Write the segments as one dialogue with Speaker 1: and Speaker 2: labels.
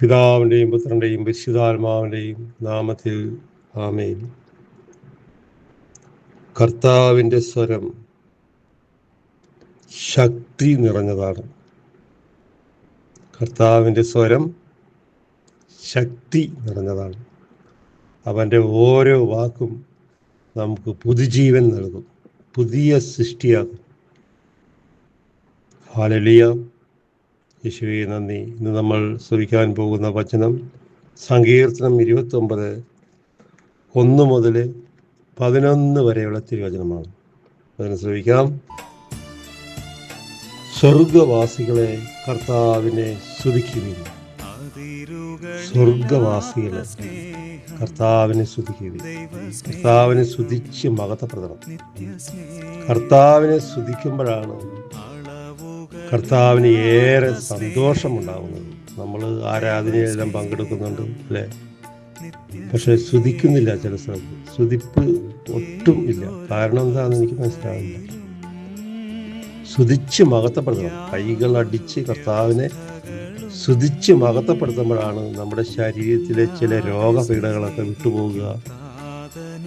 Speaker 1: പിതാവിന്റെയും പുത്രന്റെയും പരിശുദ്ധാത്മാവിന്റെയും നാമത്തിൽ ആമേൻ. കർത്താവിന്റെ സ്വരം ശക്തി നിറഞ്ഞതാണ്. കർത്താവിന്റെ സ്വരം ശക്തി നിറഞ്ഞതാണ്. അവന്റെ ഓരോ വാക്കും നമുക്ക് പുതുജീവൻ നൽകും പുതിയ സൃഷ്ടിയാകും. ഹാലലിയ യേശുവെ നന്ദി. ഇന്ന് നമ്മൾ ശ്രവിക്കാൻ പോകുന്ന വചനം സങ്കീർത്തനം ഇരുപത്തൊമ്പത് ഒന്ന് മുതൽ പതിനൊന്ന് വരെയുള്ള തിരുവചനമാണ്. അതിന് ശ്രമിക്കാം. സ്വർഗവാസികളെ കർത്താവിനെ സ്തുതിക്കുകയും സ്വർഗവാസികളെ കർത്താവിനെ സ്തുതിക്കുകയും കർത്താവിനെ സ്തുതിച്ച് മകത്തപ്രദം കർത്താവിനെ സ്തുതിക്കുമ്പോഴാണ് കർത്താവിന് ഏറെ സന്തോഷമുണ്ടാകുന്നത് നമ്മൾ ആരാധനയെല്ലാം പങ്കെടുക്കുന്നുണ്ട് അല്ലേ? പക്ഷെ ശ്രുതിക്കുന്നില്ല ചില സ്ഥലത്ത്. ശ്രുതിപ്പ് ഒട്ടും ഇല്ല. കാരണം എന്താണെന്ന് എനിക്ക് മനസ്സിലാവില്ല ശ്രുതിച്ച് മകത്തപ്പെടുത്തണം കൈകൾ അടിച്ച് കർത്താവിനെ ശ്രുതിച്ച് മകത്തപ്പെടുത്തുമ്പോഴാണ് നമ്മുടെ ശരീരത്തിലെ ചില രോഗപീഠകളൊക്കെ വിട്ടുപോകുക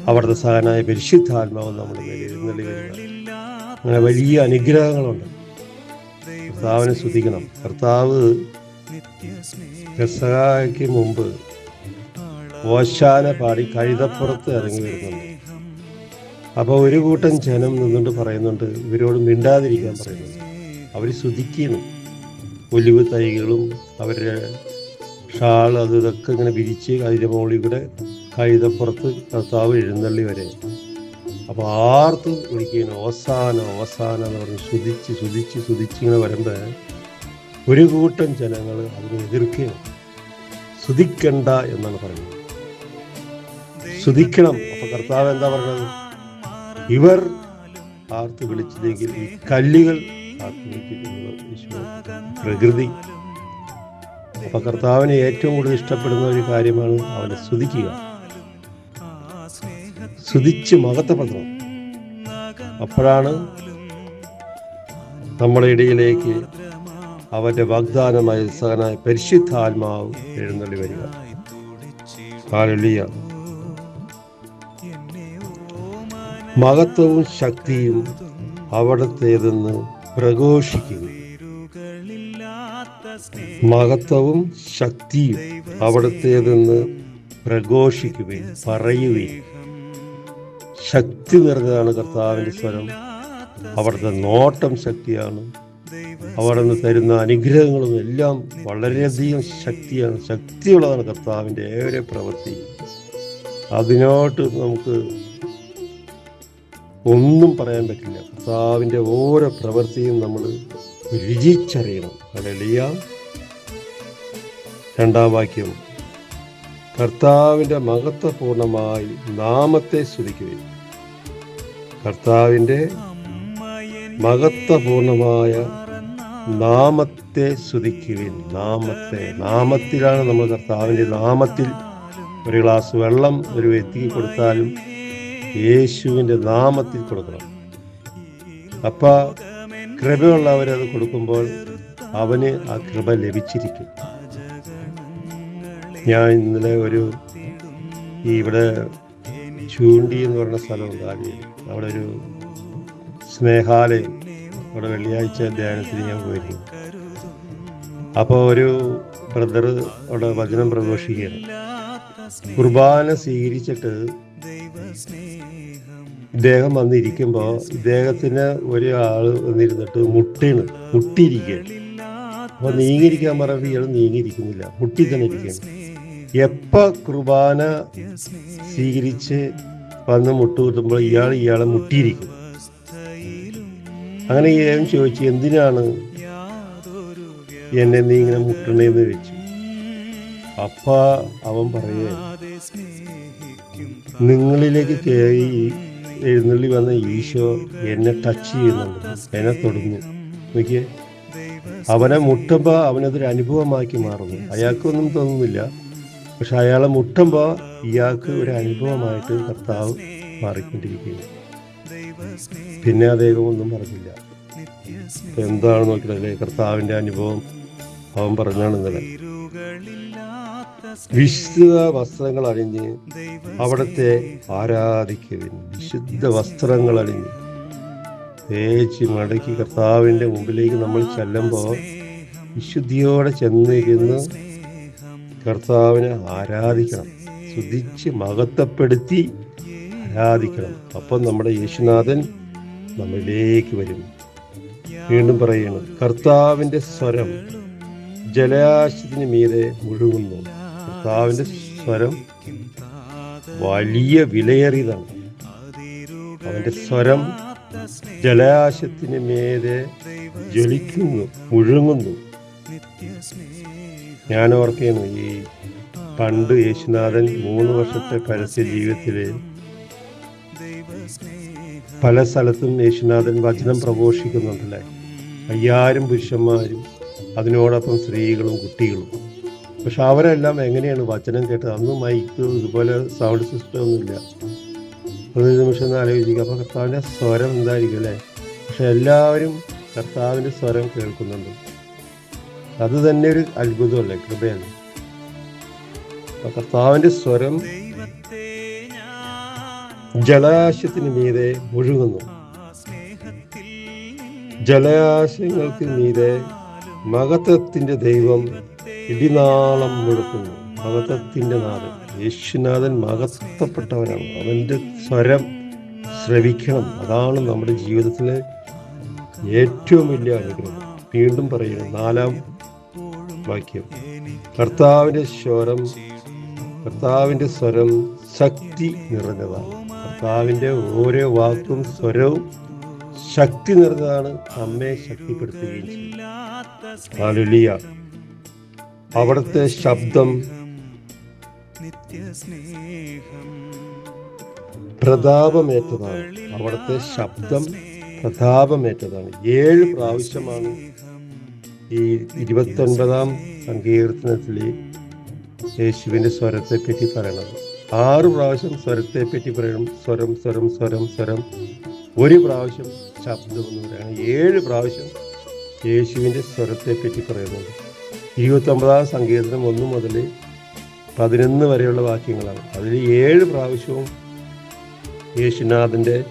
Speaker 1: അവിടുത്തെ സഹനായ പരിശുദ്ധാത്മാവ് നമ്മുടെ വരിക അങ്ങനെ വലിയ അനുഗ്രഹങ്ങളുണ്ട്. കർത്താവിനെ സ്തുതിക്കണം. കർത്താവ് പെസഹായ്ക്ക് മുമ്പ് ഓശാന പാടി കഴുതപ്പുറത്ത് ഇറങ്ങി വരുന്നുണ്ട്. അപ്പോൾ ഒരു കൂട്ടം ജനം നിന്നുകൊണ്ട് പറയുന്നുണ്ട് ഇവരോട് മിണ്ടാതിരിക്കാൻ പറയുന്നുണ്ട്. അവർ സ്തുതിക്കുന്നു. ഒലിവ് തൈകളും അവരുടെ ഷാൾ അത് ഇതൊക്കെ ഇങ്ങനെ വിരിച്ച് അതിന്റെ മുകളിൽ കൂടെ കഴുതപ്പുറത്ത് കർത്താവ് എഴുന്നള്ളി വരെ അപ്പോൾ ആർത്ത് വിളിക്കുകയാണ് ഓസാന ഓസാന എന്ന് പറഞ്ഞ് ശുതിച്ച് ശുതിച്ച് ശുതിച്ച് ഇങ്ങനെ വരുമ്പോൾ ഒരു കൂട്ടം ജനങ്ങൾ അതിനെ എതിർക്കുകയാണ്. ശുതിക്കണ്ട എന്നാണ് പറയുന്നത്. ശുതിക്കണം അപ്പൊ കർത്താവ് എന്താ പറഞ്ഞത്? ഇവർ ആർത്ത് വിളിച്ചില്ലെങ്കിൽ ഈ കല്ലുകൾ പ്രകൃതി. അപ്പൊ കർത്താവിനെ ഏറ്റവും കൂടുതൽ ഇഷ്ടപ്പെടുന്ന ഒരു കാര്യമാണ് അവനെ സ്തുതിക്കുക സ്തുതിച്ച് മഹത്വപ്പെടണം അപ്പോഴാണ് നമ്മുടെ ഇടയിലേക്ക് അവന്റെ വാഗ്ദാനമായ സഹനായ പരിശുദ്ധാത്മാവ് എഴുന്നള്ളി വരിക. ഹാലലിയ മഹത്വവും ശക്തിയും അവിടത്തേതെന്ന് പ്രഘോഷിക്കുക മഹത്വവും ശക്തിയും അവിടത്തേതെന്ന് പ്രഘോഷിക്കുകയും പറയുകയും ശക്തി നിറഞ്ഞതാണ് കർത്താവിന്റെ സ്വരം. അവിടുത്തെ നോട്ടം ശക്തിയാണ്. അവിടെ നിന്ന് തരുന്ന അനുഗ്രഹങ്ങളും എല്ലാം വളരെയധികം ശക്തിയാണ്. ശക്തിയുള്ളതാണ് കർത്താവിന്റെ ഏറെ പ്രവൃത്തി. അതിനോട്ട് നമുക്ക് ഒന്നും പറയാൻ പറ്റില്ല. കർത്താവിന്റെ ഓരോ പ്രവൃത്തിയും നമ്മൾ രുചിച്ചറിയണം. അതെളിയ രണ്ടാം വാക്യം. കർത്താവിന്റെ മഹത്വപൂർണമായി നാമത്തെ സ്തുതിക്കുകയും കർത്താവിന്റെ മഹത്വപൂർണമായ നാമത്തെ സ്തുതിക്കുവിൻ നാമത്തെ നാമത്തിലാണ് നമ്മൾ കർത്താവിന്റെ നാമത്തിൽ ഒരു ഗ്ലാസ് വെള്ളം ഒരു വ്യക്തിക്ക് കൊടുത്താലും യേശുവിന്റെ നാമത്തിൽ കൊടുക്കണം. അപ്പ കൃപയുള്ളവരത് കൊടുക്കുമ്പോൾ അവന് ആ കൃപ ലഭിച്ചിരിക്കും. ഞാൻ ഇന്നലെ ഒരു ഇവിടെ ചൂണ്ടി എന്ന് പറയുന്ന സ്ഥലം ആദ്യം അവിടെ ഒരു സ്നേഹാലയം. അവിടെ വെള്ളിയാഴ്ച ധ്യാനത്തിന് ഞാൻ പോയിരുന്നു. അപ്പോൾ ഒരു ബ്രദർ അവിടെ വചനം പ്രഘോഷിക്കുകയാണ്. കുർബാന സ്വീകരിച്ചിട്ട് ഇദ്ദേഹം വന്നിരിക്കുമ്പോൾ ഇദ്ദേഹത്തിന് ഒരാൾ വന്നിരുന്നിട്ട് മുട്ടിണ് മുട്ടിയിരിക്കുകയാണ്. അപ്പോൾ നീങ്ങിയിരിക്കാൻ പറഞ്ഞ ഇയാൾ നീങ്ങിയിരിക്കുന്നില്ല മുട്ടി തന്നെ ഇരിക്കുകയാണ് എപ്പോൾ കുർബാന സ്വീകരിച്ച് വന്ന് മുട്ടുകുത്തുമ്പോൾ ഇയാൾ ഇയാളെ മുട്ടിയിരിക്കും. അങ്ങനെ ഇയാളും ചോദിച്ചു എന്തിനാണ് എന്നെ നീ ഇങ്ങനെ മുട്ടണേന്ന് ചോദിച്ചു. അപ്പ അവൻ പറയുക നിങ്ങളിലേക്ക് കയറി എഴുന്നള്ളി വന്ന ഈശോ എന്നെ ടച്ച് ചെയ്യുന്നുണ്ട് എന്നെ തൊടുന്നു. നോക്കിയേ അവനെ മുട്ടുമ്പോൾ അവനതൊരു അനുഭവമാക്കി മാറുന്നു. അയാൾക്കൊന്നും തോന്നുന്നില്ല. പക്ഷെ അയാളെ മുട്ടുമ്പോൾ ഇയാൾക്ക് ഒരു അനുഭവമായിട്ട് കർത്താവ് മാറിക്കൊണ്ടിരിക്കുകയാണ്. പിന്നെ അദ്ദേഹം ഒന്നും പറഞ്ഞില്ല. എന്താണ് നോക്കിയതല്ലേ? കർത്താവിന്റെ അനുഭവം അവൻ പറഞ്ഞാണ് ഇന്നലെ. വിശുദ്ധ വസ്ത്രങ്ങൾ അണിഞ്ഞ് അവിടത്തെ ആരാധിക്കുവിൻ. വിശുദ്ധ വസ്ത്രങ്ങൾ അണിഞ്ഞ് തേച്ച് മടക്കി കർത്താവിന്റെ മുമ്പിലേക്ക് നമ്മൾ ചെല്ലുമ്പോൾ വിശുദ്ധിയോടെ ചെന്നിരുന്ന് കർത്താവിനെ ആരാധിക്കണം. ശുദ്ധിച്ച് മഹത്വപ്പെടുത്തി ആരാധിക്കണം. അപ്പം നമ്മുടെ യേശുനാഥൻ നമ്മളിലേക്ക് വരും. വീണ്ടും പറയുന്നു കർത്താവിന്റെ സ്വരം ജലാശയത്തിന് മീതെ മുഴുകുന്നു. കർത്താവിന്റെ സ്വരം വലിയ വിലയേറിയതാണ്. അവന്റെ സ്വരം ജലാശയത്തിന് മീതെ ജ്വലിക്കുന്നു മുഴുങ്ങുന്നു ഞാൻ ഓർക്കുകയാണ് ഈ പണ്ട് യേശുനാഥൻ മൂന്ന് വർഷത്തെ പരസ്യ ജീവിതത്തിൽ പല സ്ഥലത്തും യേശുനാഥൻ വചനം പ്രഘോഷിക്കുന്നുണ്ടല്ലേ? അയ്യായിരം പുരുഷന്മാരും അതിനോടൊപ്പം സ്ത്രീകളും കുട്ടികളും. പക്ഷെ അവരെല്ലാം എങ്ങനെയാണ് വചനം കേട്ടത്? അന്ന് മൈക്ക് ഇതുപോലെ സൗണ്ട് സിസ്റ്റം ഒന്നുമില്ല. ഒരു നിമിഷം ഒന്ന് ആലോചിക്കുക. അപ്പോൾ കർത്താവിന്റെ സ്വരം എന്തായിരിക്കും അല്ലേ? പക്ഷെ എല്ലാവരും കർത്താവിന്റെ സ്വരം കേൾക്കുന്നുണ്ട്. അത് തന്നെ ഒരു അത്ഭുതമല്ലേ കൃപയാണ്. കർത്താവിന്റെ സ്വരം ജലാശയത്തിന് മീതെ മുഴുകുന്നു. ജലാശയങ്ങൾക്ക് മീതെ മഹത്വത്തിന്റെ ദൈവം ഇടിനാളം മുഴക്കുന്നു. മഹത്വത്തിന്റെ നാഥൻ യേശുനാഥൻ മഹത്വപ്പെട്ടവനാണ്. അവന്റെ സ്വരം ശ്രവിക്കണം. അതാണ് നമ്മുടെ ജീവിതത്തിലെ ഏറ്റവും വലിയ അനുഗ്രഹം. വീണ്ടും പറയുന്നത് നാലാം വാക്യം. കർത്താവിന്റെ സ്വരം കർത്താവിന്റെ സ്വരം ശക്തി നിറഞ്ഞതാണ്. കർത്താവിന്റെ ഓരോ വാക്കും സ്വരവും ശക്തി നിറഞ്ഞതാണ് നമ്മെ ശക്തിപ്പെടുത്തുകയും ചെയ്യും. അവിടുത്തെ ശബ്ദം പ്രതാപമേറ്റതാണ്. അവിടുത്തെ ശബ്ദം പ്രതാപമേറ്റതാണ്. ഏഴ് പ്രാവശ്യമാണ് ഈ സങ്കീർത്തനത്തിൽ യേശുവിന്റെ സ്വരത്തെ പറ്റി പറയണത് ആറ് പ്രാവശ്യം സ്വരത്തെ പറ്റി പറയണം. സ്വരം സ്വരം സ്വരം സ്വരം. ഒരു പ്രാവശ്യം ശബ്ദം എന്ന് പറയണം. ഏഴ് പ്രാവശ്യം യേശുവിന്റെ സ്വരത്തെ പറ്റി പറയുന്നുണ്ട് ഇരുപത്തൊമ്പതാം സങ്കീർത്തനം ഒന്ന് മുതൽ പതിനൊന്ന് വരെയുള്ള വാക്യങ്ങളാണ്. അതിൽ ഏഴ് പ്രാവശ്യവും യേശുനാഥന്റെ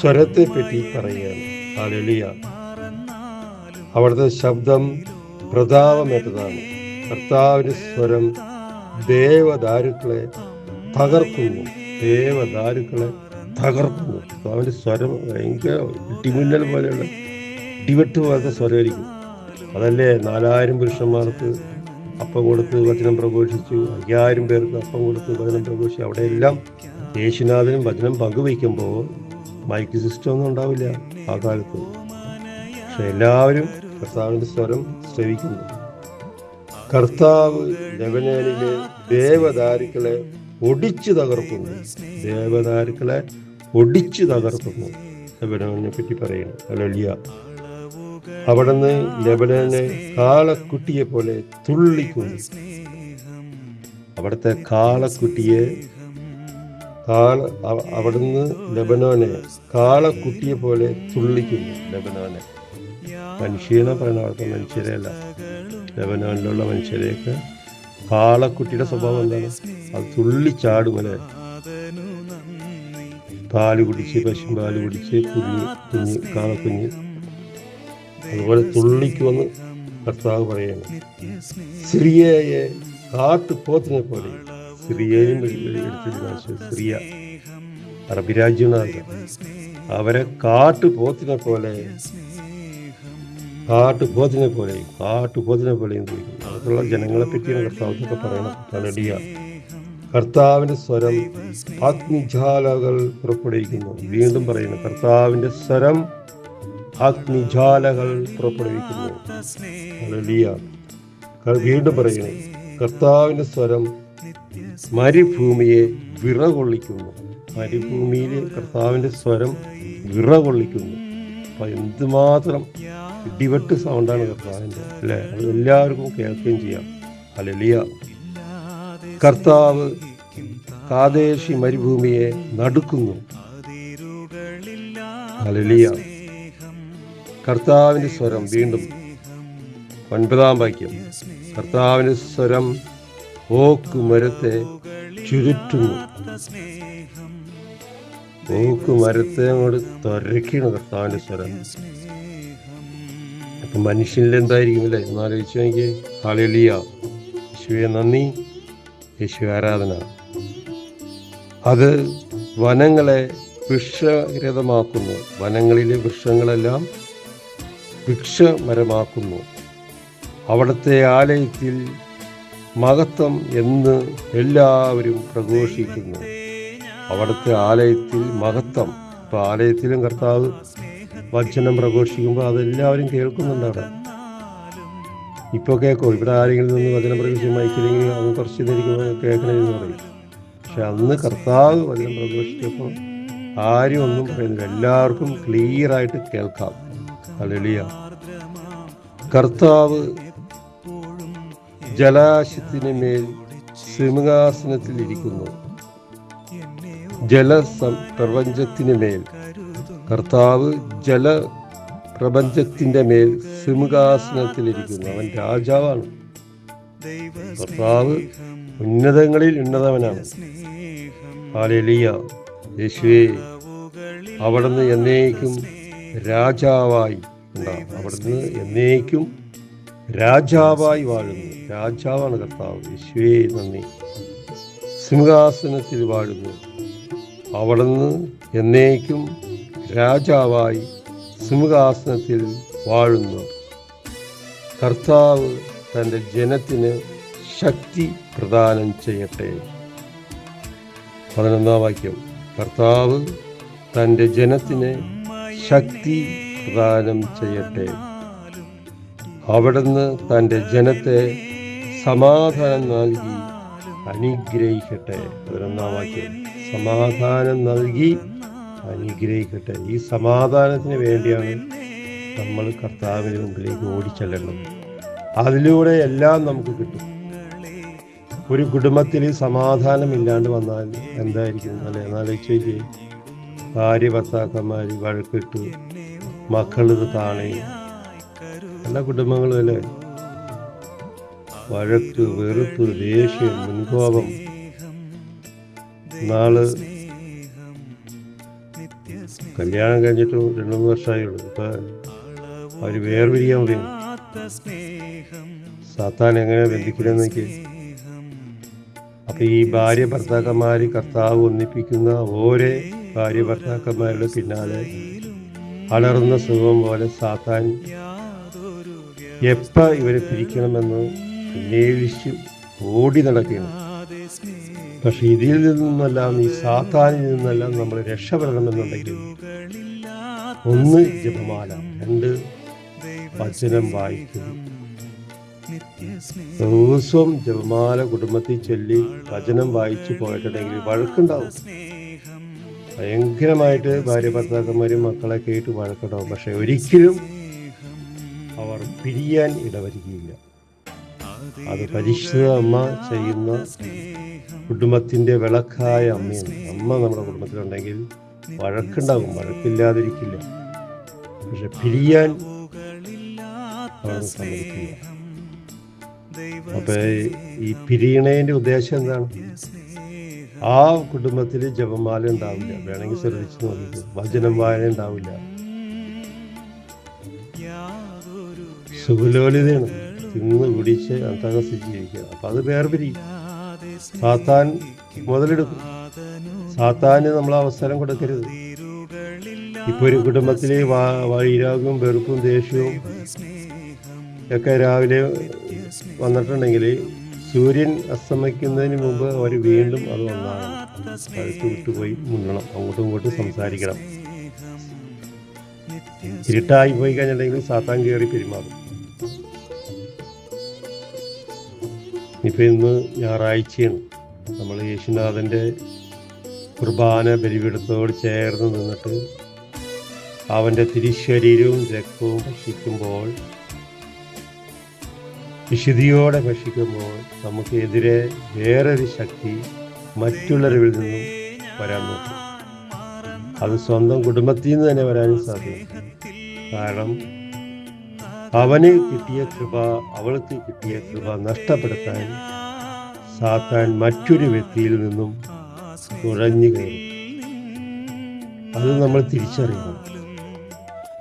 Speaker 1: സ്വരത്തെ പറ്റി പറയുകയാണ്. ഹാലലിയ അവിടുത്തെ ശബ്ദം പ്രതാപമേറ്റതാണ്. കർത്താവിന്റെ സ്വരം ദേവദാരുക്കളെ തകർക്കുന്നു. ദേവദാരുക്കളെ തകർക്കുന്നു. കർത്താവിന്റെ സ്വരം ഭയങ്കര ഇടിമിന്നൽ പോലെയുള്ള ഇടിവെട്ട് പോലത്തെ സ്വരമായിരിക്കും. അതല്ലേ? നാലായിരം പുരുഷന്മാർക്ക് അപ്പം കൊടുത്ത് വചനം പ്രഘോഷിച്ചു. അയ്യായിരം പേർക്ക് അപ്പം കൊടുത്ത് വചനം പ്രഘോഷിച്ചു. അവിടെയെല്ലാം യേശുനാഥനും വചനം പങ്കുവയ്ക്കുമ്പോൾ മൈക്ക് സിസ്റ്റം ഒന്നും ഉണ്ടാവില്ല ആ കാലത്ത്. പക്ഷെ എല്ലാവരും കർത്താവിന്റെ സ്വരം ശ്രവിക്കുന്നു. കർത്താവ് ലബനേനിലെ ദേവദാരുക്കളെ ഒടിച്ചു തകർക്കുന്നു. ദേവദാരുക്കളെ ഒടിച്ചു തകർക്കുന്നു. ലബനോനെ പറ്റി പറയുന്നു. അലലിയ അവിടുന്ന് ലബനനെ കാളക്കുട്ടിയെ പോലെ തുള്ളിക്കുന്നു. അവിടുത്തെ കാളക്കുട്ടിയെ കാള അവ- അവിടുന്ന് ലബനോനെ കാളക്കുട്ടിയെ പോലെ തുള്ളിക്കുന്നു ലബനോനെ മനുഷ്യനെ പറയുന്ന അവിടുത്തെ മനുഷ്യരെ അല്ല ലബനോനിലുള്ള മനുഷ്യരെയൊക്കെ കാളക്കുട്ടിയുടെ സ്വഭാവം എന്താണ്? അത് തുള്ളിച്ചാടുമല്ലേ പാൽ കുടിച്ച് പശും പാൽ കുടിച്ച് കുഞ്ഞ് കുഞ്ഞ് കാളക്കുഞ്ഞ്. അതുപോലെ തുള്ളിക്ക് വന്ന് കർത്താവ് പറയുന്നു. സിറിയയെ കാട്ടുപോത്തിനെ പോലെ. സിറിയയും എടുത്തിരുന്ന സിറിയ അറബി രാജ്യങ്ങളാണ് അവരെ കാട്ടു പോത്തിനെ പോലെ കാട്ടുപോത്തിനെ പോലെയും കാട്ടുപോത്തിനെ പോലെയും അതുള്ള അതൊക്കെയുള്ള ജനങ്ങളെ പറ്റിയാണ് കർത്താവിനൊക്കെ പറയണം തലടിയ കർത്താവിന്റെ സ്വരം അഗ്നിജാലകൾ പുറപ്പെടുവിക്കുന്നു. വീണ്ടും പറയുന്നു കർത്താവിന്റെ സ്വരം അഗ്നിജാലകൾ പുറപ്പെടുവിക്കുന്നു. തലടിയ വീണ്ടും പറയുന്നു കർത്താവിന്റെ സ്വരം മരുഭൂമിയെ വിറകൊള്ളിക്കുന്നു. മരുഭൂമിയിൽ കർത്താവിന്റെ സ്വരം വിറകൊള്ളിക്കുന്നു. അപ്പൊ എന്തുമാത്രം ഇടിവെട്ട് സൗണ്ടാണ് കർത്താവിന്റെ അല്ലേ? അത് എല്ലാവർക്കും കേൾക്കുകയും ചെയ്യാം. അലലിയ കർത്താവ് കാദേശി മരുഭൂമിയെ നടുക്കുന്നു. അലലിയ കർത്താവിന്റെ സ്വരം വീണ്ടും ഒൻപതാം വാക്യം. കർത്താവിന്റെ സ്വരം ഓക്ക് മരത്തെ ചുരുട്ടുന്നു. ഓക്ക് മരത്തെ അങ്ങോട്ട് തുരയ്ക്കണ കർത്താവിന്റെ സ്വരം. മനുഷ്യനിൽ എന്തായിരിക്കും അല്ലേ എന്നാലോചിച്ച് നോക്കി ഹാളിയ യേശുവെ നന്ദി. യേശു ആരാധന. അത് വനങ്ങളെ വൃക്ഷരഥമാക്കുന്നു വനങ്ങളിലെ വൃക്ഷങ്ങളെല്ലാം വൃക്ഷമരമാക്കുന്നു. അവിടുത്തെ ആലയത്തിൽ മഹത്വം എന്ന് എല്ലാവരും പ്രഘോഷിക്കുന്നു. അവിടുത്തെ ആലയത്തിൽ മഹത്വം. ഇപ്പൊ ആലയത്തിലും കർത്താവ് വചനം പ്രഘോഷിക്കുമ്പോൾ അതെല്ലാവരും കേൾക്കുന്നുണ്ട് അവിടെ ഇപ്പോൾ കേൾക്കും ഇവിടെ ആരെങ്കിലും നിന്ന് വചനം പ്രഘോഷിച്ച് മയക്കില്ലെങ്കിൽ അവൻ കുറച്ച് നേരിക്കുമ്പോൾ കേൾക്കണമെന്ന് പറയും. പക്ഷെ അന്ന് കർത്താവ് വചനം പ്രഘോഷിച്ചപ്പോൾ ആരും ഒന്നും പറയുന്നില്ല. എല്ലാവർക്കും ക്ലിയറായിട്ട് കേൾക്കാം. അലളിയ കർത്താവ് ജലാശയത്തിന് മേൽ സിംഹാസനത്തിൽ ഇരിക്കുന്നു ജല പ്രപഞ്ചത്തിന് മേൽ കർത്താവ് ജല പ്രപഞ്ചത്തിന്റെ മേൽ സിംഹാസനത്തിലിരിക്കുന്നു. അവൻ രാജാവാണ്. കർത്താവ് ഉന്നതങ്ങളിൽ ഉന്നതവനാണ്. ആലിയ യേശുവേ അവിടുന്ന് എന്നേക്കും രാജാവായി ഉണ്ടാവും അവിടുന്ന് എന്നേക്കും രാജാവായി വാഴുന്നു. രാജാവാണ് കർത്താവ്. യേശുവേ നന്ദി. സിംഹാസനത്തിൽ വാഴുന്നു. അവിടുന്ന് എന്നേക്കും രാജാവായി സിംഹാസനത്തിൽ വാഴുന്നു. കർത്താവ് തന്റെ ജനത്തിന് ശക്തി പ്രദാനം ചെയ്യട്ടെ. പതിനൊന്നാം വാക്യം. കർത്താവ് തന്റെ ജനത്തിന് ശക്തി പ്രദാനം ചെയ്യട്ടെ. അവിടുന്ന് തന്റെ ജനത്തെ സമാധാനം നൽകി അനുഗ്രഹിക്കട്ടെ. പതിനൊന്നാം വാക്യം. സമാധാനം നൽകി അനുഗ്രഹിക്കട്ടെ. ഈ സമാധാനത്തിന് വേണ്ടിയാണ് നമ്മൾ കർത്താവിന് മുമ്പിലേക്ക് ഓടിച്ചെല്ലേണ്ടത് അതിലൂടെ എല്ലാം നമുക്ക് കിട്ടും. ഒരു കുടുംബത്തിൽ സമാധാനമില്ലാണ്ട് വന്നാൽ എന്തായിരിക്കും? അല്ലെ? എന്നാലോചിച്ച് ഭാര്യ ഭർത്താക്കന്മാർ വഴക്കിട്ട് മക്കളിത് താണയും എല്ലാ കുടുംബങ്ങളും അല്ലേ? വഴക്ക് വെറുപ്പ് ദേഷ്യം മുൻകോപം. നാൾ കല്യാണം കഴിഞ്ഞിട്ട് രണ്ടു മൂന്ന് വർഷമായുള്ളൂ. ഇപ്പൊ അവർ വേർപിരിയാൻ പറയും സാത്താൻ എങ്ങനെ ബന്ധിക്കലെന്നൊക്കെ അപ്പൊ ഈ ഭാര്യ ഭർത്താക്കന്മാര് കർത്താവ് ഒന്നിപ്പിക്കുന്ന ഓരോ ഭാര്യ ഭർത്താക്കന്മാരുടെ പിന്നാലെ അലർന്ന സുഖം പോലെ സാത്താൻ എപ്പ ഇവരെ പിരിക്കണമെന്ന് അന്വേഷിച്ച് ഓടി നടക്കുകയാണ്. പക്ഷെ ഇതിൽ നിന്നെല്ലാം ഈ സാത്താനിൽ നിന്നല്ല നമ്മൾ രക്ഷപ്പെടണമെന്നുണ്ടെങ്കിൽ ഒന്ന് ജപമാല രണ്ട് വചനം വായിക്കും ദിവസവും ജപമാല കുടുംബത്തിൽ ചൊല്ലി വചനം വായിച്ചു പോയിട്ടുണ്ടെങ്കിൽ വഴക്കുണ്ടാവും. ഭയങ്കരമായിട്ട് ഭാര്യ ഭർത്താക്കന്മാരും മക്കളെ കേട്ട് വഴക്കുണ്ടാവും. പക്ഷെ ഒരിക്കലും അവർ പിരിയാൻ ഇടവരികയില്ല. അത് പരിശുദ്ധ അമ്മ ചെയ്യുന്ന കുടുംബത്തിന്റെ വിളക്കായ അമ്മയാണ്. അമ്മ നമ്മുടെ കുടുംബത്തിലുണ്ടെങ്കിൽ വഴക്കുണ്ടാകും. വഴക്കില്ലാതിരിക്കില്ല. പക്ഷെ പിരിയാൻ അപ്പൊ ഈ പിരിയണേന്റെ ഉദ്ദേശം എന്താണ്? ആ കുടുംബത്തിൽ ജപമാല ഉണ്ടാവില്ല. വേണമെങ്കിൽ ശ്രദ്ധിച്ചു നോക്കിക്കോ. വചനം വായന ഉണ്ടാവില്ല. സുഖലോലിതയാണ്. തിന്ന് കുടിച്ച് അന്തകസിച്ച് ജീവിക്കുക അപ്പൊ അത് വേർപിരിക്കും സാത്താൻ മുതലെടുക്കും. സാത്താന് നമ്മൾ അവസരം കൊടുക്കരുത്. ഇപ്പൊ ഒരു കുടുംബത്തിലെ വൈരാഗ്യവും വെറുപ്പും ദേഷ്യവും ഒക്കെ രാവിലെ വന്നിട്ടുണ്ടെങ്കിൽ സൂര്യൻ അസ്തമിക്കുന്നതിന് മുമ്പ് അവർ വീണ്ടും അത് വന്നാണ് കഴുത്ത് വിട്ടുപോയി മുന്നണം അങ്ങോട്ടും ഇങ്ങോട്ടും സംസാരിക്കണം. ഇരുട്ടായി പോയി കഴിഞ്ഞിട്ടുണ്ടെങ്കിൽ സാത്താൻ കയറി പെരുമാറും. ഇപ്പം ഇന്ന് ഞായറാഴ്ചയാണ്. നമ്മൾ യേശുനാഥന്റെ കുർബാന ബലിപീഠത്തോട് ചേർന്ന് നിന്നിട്ട് അവന്റെ തിരിശരീരവും രക്തവും ഭക്ഷിക്കുമ്പോൾ വിശുദ്ധിയോടെ ഭക്ഷിക്കുമ്പോൾ നമുക്കെതിരെ വേറൊരു ശക്തി മറ്റുള്ളവരിൽ നിന്നും വരാൻ നോക്കും. അത് സ്വന്തം കുടുംബത്തിൽ നിന്ന് തന്നെ വരാനും സാധിക്കും കാരണം അവന് കിട്ടിയ കൃപ അവൾക്ക് കിട്ടിയ കൃപ നഷ്ടപ്പെടുത്താൻ സാത്താൻ മറ്റൊരു വ്യക്തിയിൽ നിന്നും തുഴഞ്ഞു കയറി. അത് നമ്മൾ തിരിച്ചറിയണം.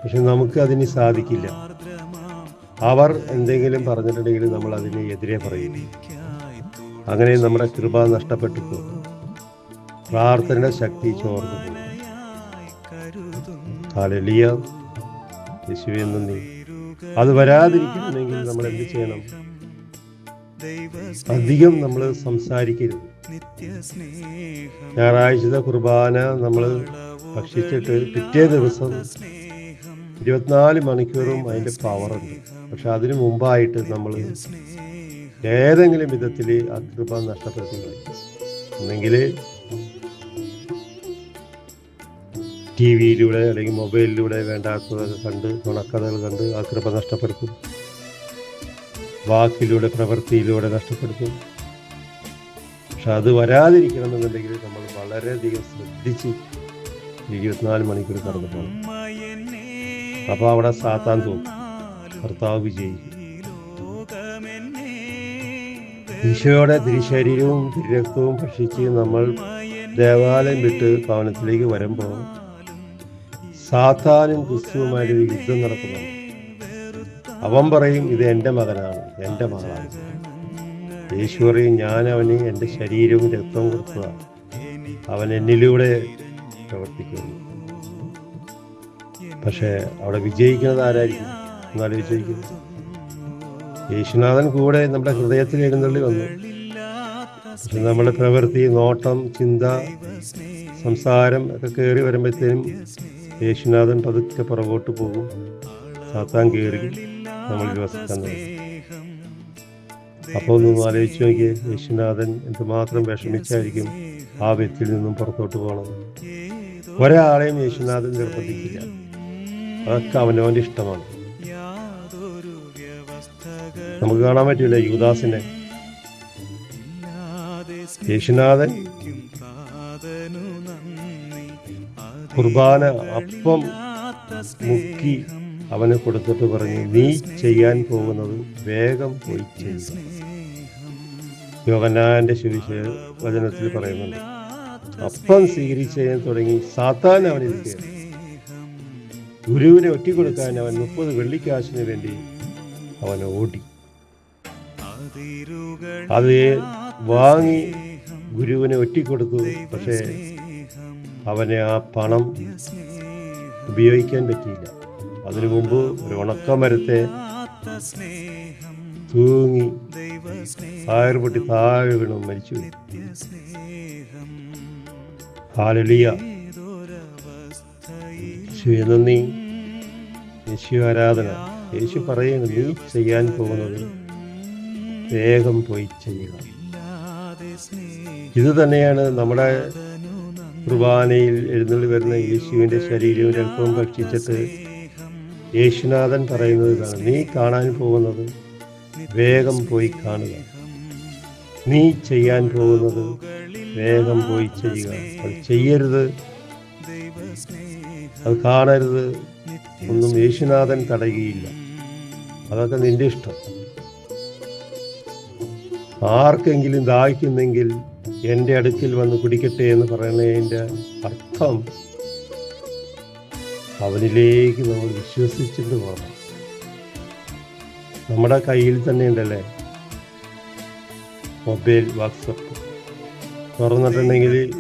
Speaker 1: പക്ഷെ നമുക്ക് അതിന് സാധിക്കില്ല. അവർ എന്തെങ്കിലും പറഞ്ഞിട്ടുണ്ടെങ്കിൽ നമ്മൾ അതിനെ എതിരെ പറയില്ല അങ്ങനെ നമ്മുടെ കൃപ നഷ്ടപ്പെട്ടു പോകും. പ്രാർത്ഥനയുടെ ശക്തി ചോർന്നു പോകും. കാലലിയ യേശുവെ നന്ദി. അത് വരാതിരിക്കണമെങ്കിൽ നമ്മൾ എന്ത് ചെയ്യണം? അധികം നമ്മൾ സംസാരിക്കരുത്. ഞായറാഴ്ചത്തെ കുർബാന നമ്മൾ ഭക്ഷിച്ചിട്ട് പിറ്റേ ദിവസം ഇരുപത്തിനാല് മണിക്കൂറും അതിന്റെ പവറുണ്ട് പക്ഷെ അതിനു മുമ്പായിട്ട് നമ്മൾ ഏതെങ്കിലും വിധത്തിൽ ആ കൃപ നഷ്ടപ്പെടുത്തി ഒന്നെങ്കിൽ ടി വിയിലൂടെ അല്ലെങ്കിൽ മൊബൈലിലൂടെ വേണ്ടാത്തതൊക്കെ കണ്ട് നുണക്കഥകൾ കണ്ട് ആ കൃപ നഷ്ടപ്പെടുത്തും. വാക്കിലൂടെ പ്രവൃത്തിയിലൂടെ നഷ്ടപ്പെടുത്തും. പക്ഷെ അത് വരാതിരിക്കണം എന്നുണ്ടെങ്കിൽ നമ്മൾ വളരെയധികം ശ്രദ്ധിച്ച് ഇരുപത്തിനാല് മണിക്കൂർ കടന്നു പോകണം. അപ്പോൾ അവിടെ സാത്താൻ തോന്നും. കർത്താവ് വിജയിക്കും ഈശോയുടെ തിരുശരീരവും തിരുരക്തവും ഭക്ഷിച്ച് നമ്മൾ ദേവാലയം വിട്ട് ഭവനത്തിലേക്ക് വരുമ്പോൾ സാത്താനും ക്രിസ്തുവുമായിട്ട് ഒരു യുദ്ധം നടക്കുന്നു അവൻ പറയും ഇത് എന്റെ മകനാണ് എന്റെ മകളാണ്. യേശു പറയും ഞാൻ അവന് എന്റെ ശരീരവും രക്തവും കൊടുത്തതാണ് അവൻ എന്നിലൂടെ പ്രവർത്തിക്കുന്നു. പക്ഷേ അവിടെ വിജയിക്കുന്നത് ആരായിരിക്കും? എന്നാലോചിക്കും യേശുനാഥൻ കൂടെ നമ്മുടെ ഹൃദയത്തിൽ എഴുന്നള്ളി വന്നു. പക്ഷെ നമ്മുടെ പ്രവൃത്തി നോട്ടം ചിന്ത സംസാരം ഒക്കെ കയറി വരുമ്പോഴത്തേനും യേശുനാഥൻ പതുക്കെ പുറകോട്ട് പോകും. സാത്താൻ കയറി നമ്മൾ വിവസിക്കാൻ അപ്പോൾ ഒന്ന് ആലോചിച്ച് നോക്കിയേ യേശുനാഥൻ എന്തുമാത്രം വിഷമിച്ചായിരിക്കും ആ വ്യക്തിയിൽ നിന്നും പുറത്തോട്ട് പോകണത് ഒരാളെയും യേശുനാഥൻ നിർബന്ധിക്കില്ല. അതൊക്കെ അവനവന്റെ ഇഷ്ടമാണ്. നമുക്ക് കാണാൻ പറ്റില്ല യുവദാസിനെ യേശുനാഥൻ കുർബാന അപ്പം മുക്കി അവന് കൊടുത്തിട്ട് പറഞ്ഞു നീ ചെയ്യാൻ പോകുന്നത് വേഗം പോയി ചെയ്യുക യോഗനാന്റെ ശുവിശ വചനത്തിൽ പറയുന്നുണ്ട് അപ്പം സ്വീകരിച്ച് തുടങ്ങി സാത്താൻ അവനിരിക്കുകയാണ് ഗുരുവിനെ ഒറ്റിക്കൊടുക്കാൻ അവൻ മുപ്പത് വെള്ളിക്കാശിന് വേണ്ടി അവൻ ഓടി. അത് വാങ്ങി ഗുരുവിനെ ഒറ്റിക്കൊടുത്തു പക്ഷേ അവനെ ആ പണം ഉപയോഗിക്കാൻ പറ്റിയില്ല. അതിനു മുമ്പ് ഒരു ഉണക്കമരത്തെ തൂങ്ങി തായർ പൊട്ടി താഴെ വീണു മരിച്ചു ഹാലലിയ. നന്ദി. യേശു ആരാധന. യേശു പറയുന്നു നീ ചെയ്യാൻ പോകുന്നത് വേഗം പോയി ചെയ്യുക ഇത് തന്നെയാണ് നമ്മുടെ കുർബാനയിൽ എഴുന്നള്ളി വരുന്ന യേശുവിന്റെ ശരീരവും രക്തവും ഭക്ഷിച്ചിട്ട് യേശുനാഥൻ പറയുന്നത് ഇതാണ്. നീ കാണാൻ പോകുന്നത് വേഗം പോയി കാണുക. നീ ചെയ്യാൻ പോകുന്നത് വേഗം പോയി ചെയ്യുക. അത് ചെയ്യരുത്. അത് കാണരുത്. ഒന്നും യേശുനാഥൻ തടയുകയില്ല. അതൊക്കെ നിന്റെ ഇഷ്ടം. ആർക്കെങ്കിലും ദാഹിക്കുന്നെങ്കിൽ എന്റെ അടുക്കിൽ വന്ന് കുടിക്കട്ടെ എന്ന് പറയുന്നതിന്റെ അർത്ഥം അവനിലേക്ക് നമ്മൾ വിശ്വസിച്ചിട്ട് പോകണം. നമ്മുടെ കയ്യിൽ തന്നെ ഉണ്ടല്ലേ? മൊബൈൽ വാട്സപ്പ് തുറന്നിട്ടുണ്ടെങ്കിൽ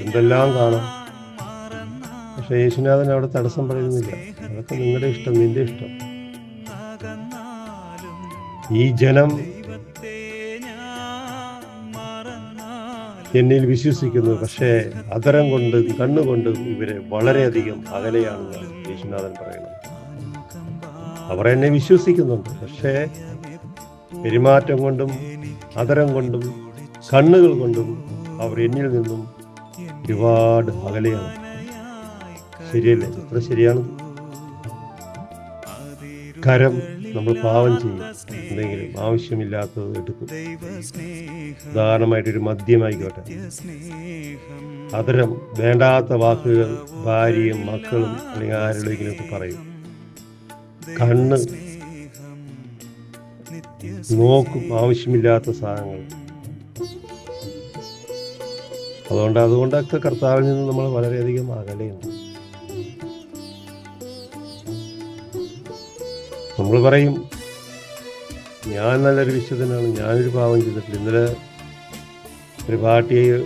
Speaker 1: എന്തെല്ലാം കാണാം? പക്ഷെ യേശുനാഥൻ അവിടെ തടസ്സം പറയുന്നില്ല. അതൊക്കെ നിങ്ങളുടെ ഇഷ്ടം നിന്റെ ഇഷ്ടം. ഈ ജനം എന്നിൽ വിശ്വസിക്കുന്നു. പക്ഷേ അതരം കൊണ്ട് കണ്ണുകൊണ്ട് ഇവരെ വളരെയധികം അകലെയാണെന്ന് യേശുനാഥൻ പറയുന്നത്. അവർ എന്നെ വിശ്വസിക്കുന്നുണ്ട്. പക്ഷേ പെരുമാറ്റം കൊണ്ടും അതരം കൊണ്ടും കണ്ണുകൾ കൊണ്ടും അവർ എന്നിൽ നിന്നും ഒരുപാട് അകലെയാണ്. ശരിയല്ലേ? എത്ര ശരിയാണ്? കരം നമ്മൾ പാവം ചെയ്യും. എന്തെങ്കിലും ആവശ്യമില്ലാത്തത് എടുക്കും. ഉദാഹരണമായിട്ടൊരു മദ്യമായിക്കോട്ടെ. അതരം വേണ്ടാത്ത വാക്കുകൾ ഭാര്യയും മക്കളും അല്ലെങ്കിൽ ആരുടെയെങ്കിലുമൊക്കെ പറയും. കണ്ണ് നോക്കും ആവശ്യമില്ലാത്ത സാധനങ്ങൾ. അതുകൊണ്ട് അതുകൊണ്ടൊക്കെ കർത്താവിൽ നിന്ന് നമ്മൾ വളരെയധികം അകലെയുണ്ട്. നമ്മൾ പറയും ഞാൻ നല്ലൊരു വിശുദ്ധനാണ് ഞാനൊരു പാവം ചെയ്തിട്ടില്ല. ഇന്നലെ ഒരു പാർട്ടിയെ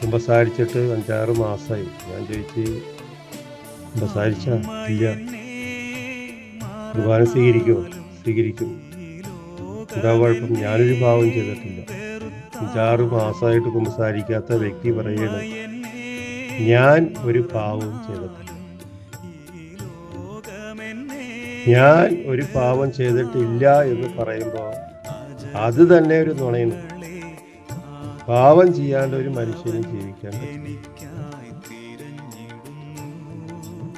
Speaker 1: കുമ്പസാരിച്ചിട്ട് അഞ്ചാറ് മാസമായി ഞാൻ ചോദിച്ച് കുമ്പസാരിച്ച ഇല്ല കുർബാന സ്വീകരിക്കുമോ സ്വീകരിക്കും. എന്താ കുഴപ്പം? ഞാനൊരു പാവം ചെയ്തിട്ടില്ല. അഞ്ചാറ് മാസമായിട്ട് കുമ്പസാരിക്കാത്ത വ്യക്തി പറയുന്നത് ഞാൻ ഒരു പാവവും ചെയ്തിട്ടില്ല. ഞാൻ ഒരു പാവം ചെയ്തിട്ടില്ല എന്ന് പറയുമ്പോൾ അത് തന്നെ ഒരു നുണയാണ്. പാവം ചെയ്യാണ്ട് ഒരു മനുഷ്യനും ജീവിക്കാൻ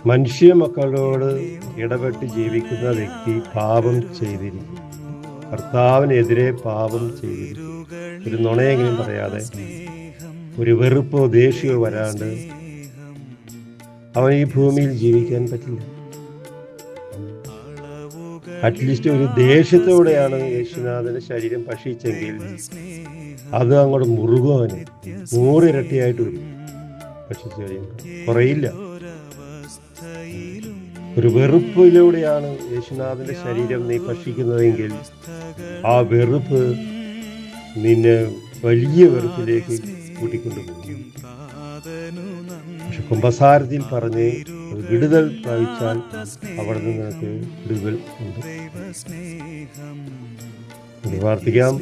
Speaker 1: മനുഷ്യ മക്കളോട് ഇടപെട്ട് ജീവിക്കുന്ന വ്യക്തി പാപം ചെയ്തിരിക്കും. കർത്താവിനെതിരെ പാപം ചെയ്തിരിക്കും. ഒരു നുണയെങ്കിലും പറയാതെ ഒരു വെറുപ്പോ ദേഷ്യമോ വരാണ്ട് അവൻ ഈ ഭൂമിയിൽ ജീവിക്കാൻ പറ്റില്ല. അറ്റ്ലീസ്റ്റ് ഒരു ദേഷ്യത്തോടെയാണ് യേശുനാഥന്റെ ശരീരം ഭക്ഷിച്ചെങ്കിൽ അത് അങ്ങോട്ട് മുറുകും അവന്. നൂറിരട്ടിയായിട്ട് വരും. ഭക്ഷിച്ചു കുറയില്ല. ഒരു വെറുപ്പിലൂടെയാണ് യേശുനാഥന്റെ ശരീരം നീ ഭക്ഷിക്കുന്നതെങ്കിൽ ആ വെറുപ്പ് നിന്നെ വലിയ വെറുപ്പിലേക്ക് കൂട്ടിക്കൊണ്ടുപോകും. പക്ഷെ കുംഭസാരത്തിൽ പറഞ്ഞ് വിടുതൽ പ്രാപിച്ചാൽ അവിടെ നിന്ന് നിനക്ക് വിടുതൽ ഉണ്ട്. പ്രാർത്ഥിക്കാം.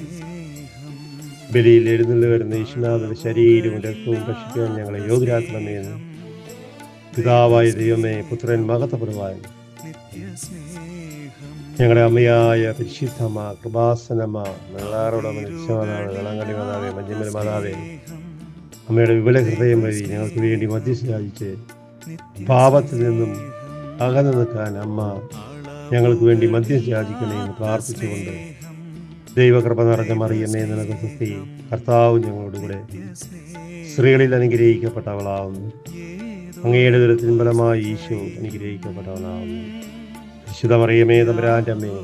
Speaker 1: ബലിയിൽ എഴുന്നള്ളി വരുന്ന യേശുനാഥന്റെ ശരീരവും രക്തവും ഭക്ഷിക്കാൻ ഞങ്ങളെ യോഗ്യരാക്കണമേ എന്ന് പിതാവായ ദൈവമേ പുത്രൻ മഹത്വപ്പെടുവാൻ ഞങ്ങളുടെ അമ്മയായ പരിശുദ്ധമ്മ കൃപാസനമ്മ ഞങ്ങളാരോടെ നിശ്ചയമാണ് കളങ്കടി മാതാവേ മഞ്ഞമ്മൽ മാതാവേ അമ്മയുടെ വിപുല ഹൃദയം വഴി ഞങ്ങൾക്ക് വേണ്ടി മധ്യസ്ഥയായിച്ച് പാപത്തിൽ നിന്നും അകന്നു നിൽക്കാൻ അമ്മ ഞങ്ങൾക്ക് വേണ്ടി മദ്യം യാചിക്കണേ എന്ന് പ്രാർത്ഥിച്ചുകൊണ്ട് ദൈവകൃപ നിറഞ്ഞ മറിയമ്മേ നിനക്ക് സുസ്തി കർത്താവ് ഞങ്ങളോടുകൂടെ സ്ത്രീകളിൽ അനുഗ്രഹിക്കപ്പെട്ടവളാവുന്നു. അങ്ങയുടെ ദുരത്തിന് ഫലമായി ഈശോ അനുഗ്രഹിക്കപ്പെട്ടവനാവുന്നു. വിശുദ്ധ മറിയമേ തമ്പുരാന്റെ അമ്മയെ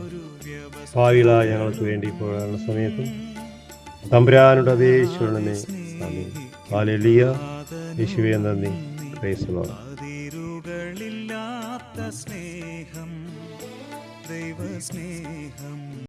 Speaker 1: ഭാവികളായ ഞങ്ങൾക്ക് വേണ്ടി ഇപ്പോഴുള്ള സമയത്തും തമ്പുരാനുടെ അപേക്ഷണമേ ആമേൻ. ഹാലലിയ യേശുവേ നന്ദി.
Speaker 2: സ്നേഹം ദൈവസ്നേഹം.